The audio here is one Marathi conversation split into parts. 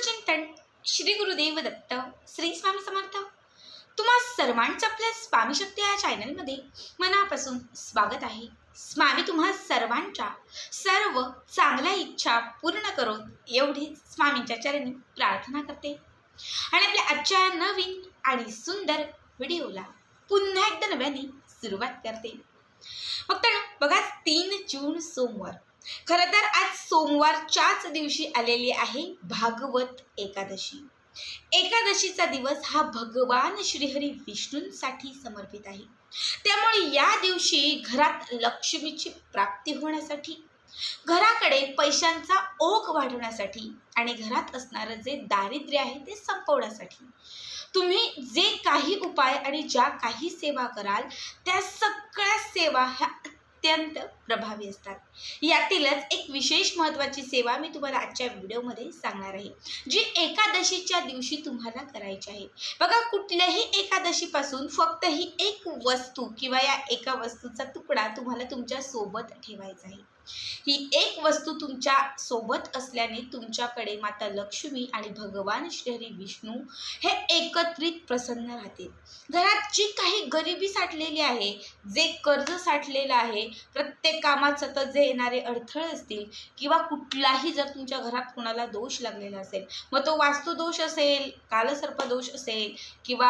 चिंतन श्री गुरुदेव दत्त श्री स्वामी समर्थ. तुम्हा सर्वांचं आपल्या स्वामी शक्ती या चॅनलमध्ये मनापासून स्वागत आहे. स्वामी तुम्हा सर्वांच्या सर्व चांगल्या इच्छा पूर्ण करून एवढीच स्वामींच्या चरणी प्रार्थना करते. आणि आपल्या आजच्या नवीन आणि सुंदर व्हिडिओला पुन्हा एकदा नव्याने सुरुवात करते. फक्त बघा तीन जून सोमवार. खरं तर आज सोमवारच्याच दिवशी आलेली आहे भागवत एकादशी. एकादशीचा दिवस हा भगवान श्रीहरी विष्णूंसाठी समर्पित आहे. त्यामुळे या दिवशी घरात लक्ष्मीची प्राप्ती होण्यासाठी घराकडे पैशांचा ओघ वाढवण्यासाठी आणि घरात असणारं जे दारिद्र्य आहे ते संपवण्यासाठी तुम्ही जे काही उपाय आणि ज्या काही सेवा कराल त्या सगळ्या सेवा ह्या अत्यंत प्रभावी असतात. यातीलच एक विशेष महत्त्वाची सेवा मी तुम्हाला आजच्या व्हिडिओमध्ये सांगणार आहे जी एकादशीच्या दिवशी तुम्हाला करायची आहे. बघा कुठल्याही एकादशीपासून फक्त ही एक वस्तू किंवा या एका वस्तूचा तुकडा तुम्हाला तुमच्यासोबत ठेवायचा आहे. ही एक वस्तू तुमच्यासोबत असल्याने तुमच्याकडे माता लक्ष्मी आणि भगवान श्रीहरी विष्णू हे एकत्रित प्रसन्न राहतील. घरात जी काही गरिबी साठलेली आहे जे कर्ज साठलेलं आहे प्रत्येक कामात सतत जे येणारे अडथळे असतील किंवा कुठलाही जर तुमच्या घरात कोणाला दोष लागलेला असेल मग तो वास्तुदोष असेल कालसर्पदोष असेल किंवा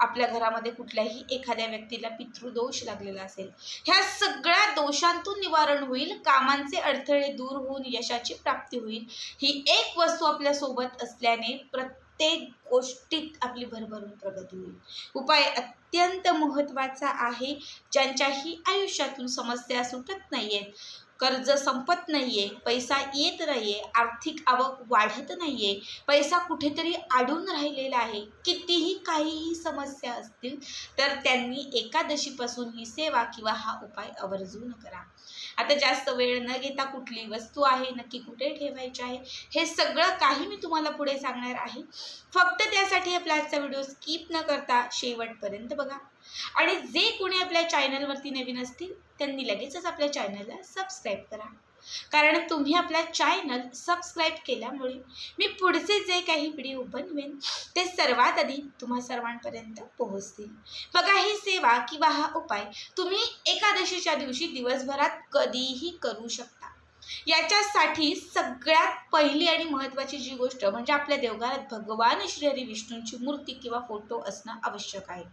आपल्या घरामध्ये कुठल्याही एखाद्या व्यक्तीला पितृदोष लागलेला असेल ह्या सगळ्या दोषांतून निवारण होईल. कामांचे अडथळे दूर होऊन यशाची प्राप्ती होईल ही एक वस्तू आपल्यासोबत असल्याने प्रत्येक गोष्टीत आपली भरभरून प्रगती होईल. उपाय अत्यंत महत्त्वाचा आहे ज्यांच्याही आयुष्यातून समस्या सुटत नाही आहेत कर्ज संपत नाही आहे पैसा येत नाही आहे आर्थिक आवक वाढत नाही आहे पैसा कुठेतरी अडून राहिलेला आहे कितीही काहीही समस्या असतील तर त्यांनी एकादशीपासून ही सेवा किंवा हा उपाय आवर्जून करा. आता जास्त वेळ न घेता कुठली वस्तू आहे नक्की कुठे ठेवायची आहे हे सगळं काही मी तुम्हाला पुढे सांगणार आहे. फक्त त्यासाठी आपला आजचा व्हिडिओ स्किप न करता शेवटपर्यंत बघा. आणि जे कोणी आपल्या चॅनलवरती नवीन असतील त्यांनी लगेचच आपल्या चॅनलला सबस्क्राईब करा. कारण तुम्ही आपला चॅनल सबस्क्राईब केल्यामुळे मी पुढचे जे काही व्हिडिओ बनवेन ते सर्वात आधी तुम्हा सर्वांपर्यंत पोहोचतील. बघा ही सेवा किंवा हा उपाय तुम्ही एकादशीच्या दिवशी दिवसभरात कधीही करू शकता. याच्यासाठी सगळ्यात पहिली आणि महत्त्वाची जी गोष्ट म्हणजे आपल्या देवघरात भगवान श्रीहरी विष्णूंची मूर्ती किंवा फोटो असणं आवश्यक आहे.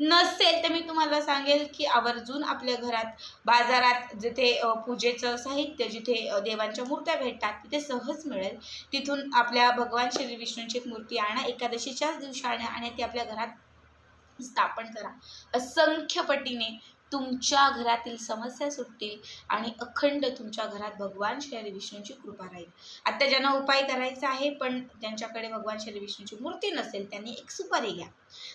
नसेल तर मी तुम्हाला सांगेल की आवर्जून आपल्या घरात बाजारात जिथे पूजेचं साहित्य जिथे देवांच्या मूर्त्या भेटतात तिथे सहज मिळेल. तिथून आपल्या भगवान श्री विष्णूंची एक मूर्ती आणा एकादशीच्याच दिवशी आणा आणि ती आपल्या घरात स्थापन करा. असंख्य पटीने तुमच्या घरातील समस्या सुटतील आणि अखंड तुमच्या घरात भगवान श्री विष्णूंची कृपा राहील. आता ज्यांना उपाय करायचा आहे पण ज्यांच्याकडे भगवान श्री विष्णूची मूर्ती नसेल त्यांनी एक सुपारी घ्या.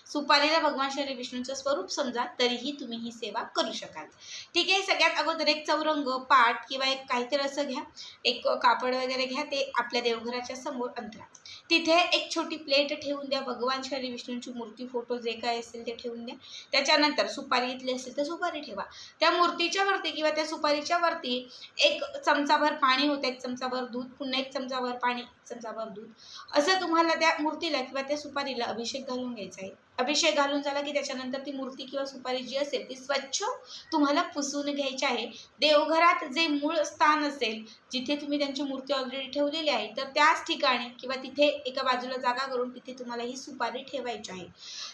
सुपारीला भगवान श्री विष्णूचं स्वरूप समजा तरीही तुम्ही ही सेवा करू शकाल. ठीक आहे सगळ्यात अगोदर एक चौरंग पाट किंवा एक काहीतरी असं घ्या. एक कापड वगैरे घ्या ते आपल्या देवघराच्या समोर अंतरा. तिथे एक छोटी प्लेट ठेवून द्या भगवान श्री विष्णूंची मूर्ती फोटो जे काय असेल ते ठेवून द्या. त्याच्यानंतर सुपारी घेतली असेल तर सुपारी ठेवा. त्या मूर्तीच्या वरती किंवा त्या सुपारीच्या वरती एक चमचाभर पाणी होतं एक चमचाभर दूध पुन्हा एक चमचाभर पाणी एक चमचाभर दूध. असं तुम्हाला त्या मूर्तीला किंवा त्या सुपारीला अभिषेक घालून घ्यायचा आहे. अभिषेक घालून झाला की त्याच्यानंतर ती मूर्ती किंवा सुपारी जी असेल ती स्वच्छ तुम्हाला पुसून घ्यायची आहे. देवघरात जे मूळ स्थान असेल जिथे तुम्ही त्यांची मूर्ती ऑलरेडी ठेवलेली आहे तर त्याच ठिकाणी किंवा तिथे एका बाजूला जागा करून तिथे तुम्हाला ही सुपारी ठेवायची आहे.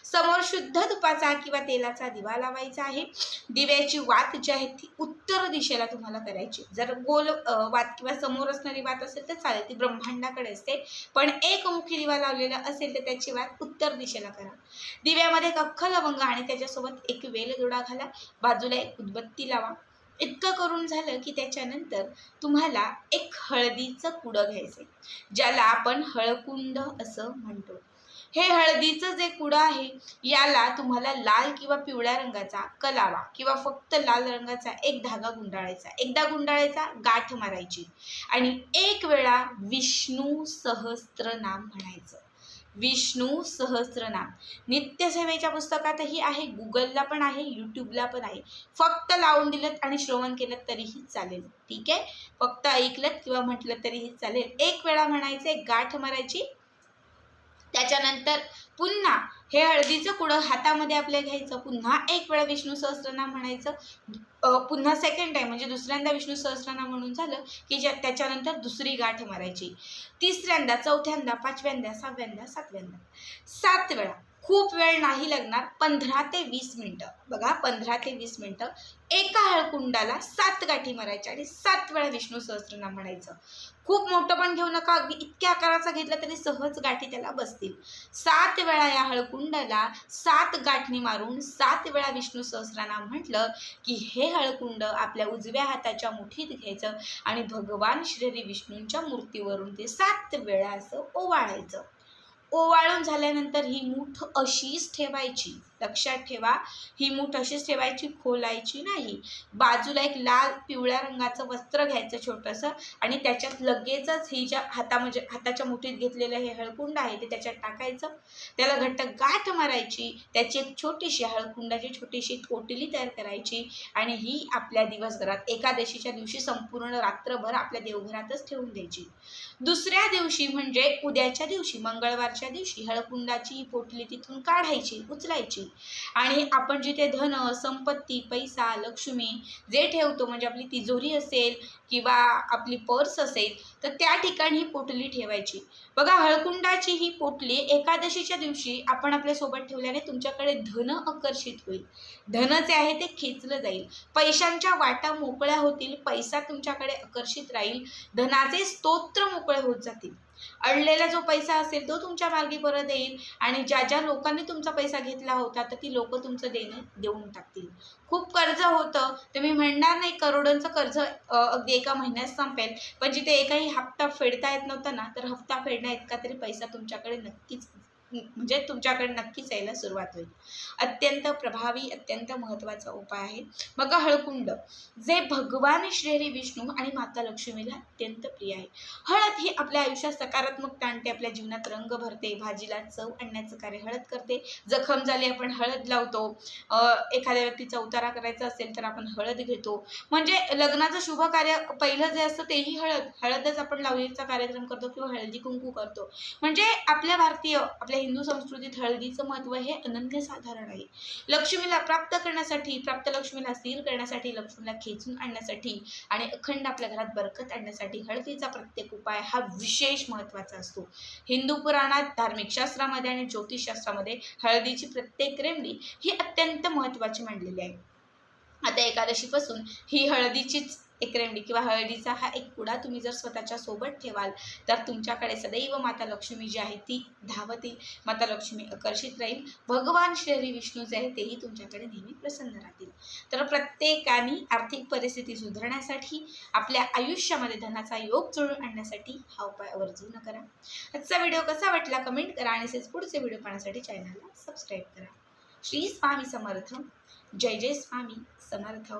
समोर शुद्ध तुपाचा किंवा तेलाचा दिवा लावायचा आहे. दिव्याची वात जी आहे ती उत्तर दिशेला तुम्हाला करायची. जर गोल वात किंवा समोर असणारी वात असेल तर चालेल ती ब्रह्मांडाकडे असते. पण एकमुखी दिवा लावलेला असेल तर त्याची वात उत्तर दिशेला करा. दिव्यामध्ये एक लवंग आणि त्याच्यासोबत एक वेलदोडा घाला. बाजूला एक उदबत्ती लावा. इतकं करून झालं की त्याच्यानंतर तुम्हाला एक हळदीचं कुडं घ्यायचं ज्याला आपण हळकुंड असं म्हणतो. हे हळदीचं जे कुडं आहे याला तुम्हाला लाल किंवा पिवळ्या रंगाचा कलावा किंवा फक्त लाल रंगाचा एक धागा गुंडाळायचा. एकदा गुंडाळायचा गाठ मारायची. आणि एक वेळा विष्णू सहस्त्र नाम म्हणायचं. विष्णू सहस्रनाम. नित्यसेवेच्या पुस्तकातही आहे गुगलला पण आहे यूट्यूबला पण आहे. फक्त लावून दिलं आणि श्रवण केलं तरीही चालेल. ठीक आहे? फक्त ऐकलं किंवा म्हटलं तरीही चालेल. एक वेळा म्हणायचं एक गाठ मारायची त्याच्यानंतर पुन्हा हे हळदीचं कुडं हातामध्ये आपल्या घ्यायचं पुन्हा एक वेळा विष्णू सहस्रनाम म्हणायचं. पुन्हा सेकंड टाईम म्हणजे दुसऱ्यांदा विष्णू सहस्रनाम म्हणून झालं की ज्या त्याच्यानंतर दुसरी गाठ मारायची. तिसऱ्यांदा चौथ्यांदा पाचव्यांदा सहाव्यांदा सातव्यांदा. सात वेळा. खूप वेळ नाही लागणार पंधरा ते वीस मिनटं. बघा पंधरा ते वीस मिनटं. एका हळकुंडाला सात गाठी मारायच्या आणि सात वेळा विष्णू सहस्रनाम म्हणायचं. खूप मोठं पण घेऊ नका अगदी इतक्या आकाराचा घेतला तरी सहज गाठी त्याला बसतील. सात वेळा या हळकुंडाला सात गाठणी मारून सात वेळा विष्णू सहस्रनाम म्हटलं की हे हळकुंड आपल्या उजव्या हाताच्या मुठीत घ्यायचं आणि भगवान श्री विष्णूंच्या मूर्तीवरून ते सात वेळा असं ओवाळायचं. ओवाळून झाल्यानंतर ही मूठ अशीच ठेवायची. लक्षात ठेवा. ही मूठ अशीच ठेवायची खोलायची नाही. बाजूला एक लाल पिवळ्या रंगाचं वस्त्र घ्यायचं छोटंसं आणि त्याच्यात लगेचच ही ज्या हाता म्हणजे हाताच्या मुठीत घेतलेलं हे हळकुंड आहे ते त्याच्यात टाकायचं. त्याला घट्ट गाठ मारायची. त्याची एक छोटीशी हळकुंडाची छोटीशी कोटिली तयार करायची आणि ही आपल्या दिवसभरात एकादशीच्या दिवशी संपूर्ण रात्रभर आपल्या देवघरातच ठेवून द्यायची. दुसऱ्या दिवशी म्हणजे उद्याच्या दिवशी मंगळवारच्या दिवशी हळकुंडाची ही पोटली तिथून काढायची उचलायची. आणि आपण जिथे धन संपत्ती पैसा लक्ष्मी जे ठेवतो म्हणजे आपली तिजोरी असेल किंवा आपली पर्स असेल तर त्या ठिकाणी ही पोटली ठेवायची. बघा हळकुंडाची ही पोटली एकादशीच्या दिवशी आपण आपल्यासोबत ठेवल्याने तुमच्याकडे धन आकर्षित होईल. धन जे आहे ते खेचलं जाईल. पैशांच्या वाटा मोकळ्या होतील पैसा तुमच्याकडे आकर्षित राहील धनाचे स्तोत्र मोकळे होत जातील. अडलेला जो पैसा असेल तो तुमच्या मार्गी परत येईल आणि ज्या ज्या लोकांनी तुमचा पैसा घेतला होता तर ती लोक तुमचं देणं देऊन टाकतील. खूप कर्ज होतं. तुम्ही म्हणणार नाही करोडोंचं कर्ज अगदी एका महिन्यात संपेल. पण जिथे एकाही हप्ता फेडता येत नव्हता ना तर हप्ता फेडण्या इतका तरी पैसा तुमच्याकडे नक्कीच म्हणजे तुमच्याकडे नक्कीच यायला सुरुवात होईल. अत्यंत प्रभावी अत्यंत महत्त्वाचा उपाय आहे. मग हळकुंड. जे भगवान श्रीहरी विष्णू आणि माता लक्ष्मीला अत्यंत प्रिय आहे. हळद ही आपल्या आयुष्यात सकारात्मकता आणते आपल्या जीवनात रंग भरते भाजीला चव आणण्याचं कार्य हळद करते. जखम झाली आपण हळद लावतो. एखाद्या व्यक्तीचा उतारा करायचा असेल तर आपण हळद घेतो. म्हणजे लग्नाचं शुभ कार्य पहिलं जे असतं तेही हळद. हळदच आपण लावणीचा कार्यक्रम करतो किंवा हळदी कुंकू करतो. म्हणजे आपल्या भारतीय आपल्या हिंदू संस्कृतीत हळदीचं महत्त्व हे अनन्यसाधारण आहे. लक्ष्मीला प्राप्त करण्यासाठी प्राप्त लक्ष्मीला स्थिर करण्यासाठी लक्ष्मीला खेचून आणण्यासाठी आणि अखंड आपल्या घरात बरकत आणण्यासाठी हळदीचा प्रत्येक उपाय हा विशेष महत्त्वाचा असतो. हिंदू पुराणात धार्मिक शास्त्रामध्ये आणि ज्योतिषशास्त्रामध्ये हळदीची प्रत्येक रेमडी ही अत्यंत महत्त्वाची मांडलेली आहे. आता एकादशीपासून ही हळदीचीच एक रेमडी किंवा हळदीचा हा एक कुडा तुम्ही जर स्वतःच्या सोबत ठेवाल तर तुमच्याकडे सदैव माता लक्ष्मी जी आहे ती धावते. माता लक्ष्मी आकर्षित राहील. भगवान श्री विष्णू जे आहे तेही तुमच्याकडे नेहमी प्रसन्न राहतील. तर प्रत्येकाने आर्थिक परिस्थिती सुधारण्यासाठी आपल्या आयुष्यामध्ये धनाचा योग जुळून आणण्यासाठी हा उपाय आवर्जून करा आजचा व्हिडिओ कसा वाटला कमेंट करा आणि तसेच पुढचे व्हिडिओ पाहण्यासाठी चॅनलला सबस्क्राईब करा. श्री स्वामी समर्थ. जय जय स्वामी समर्थ.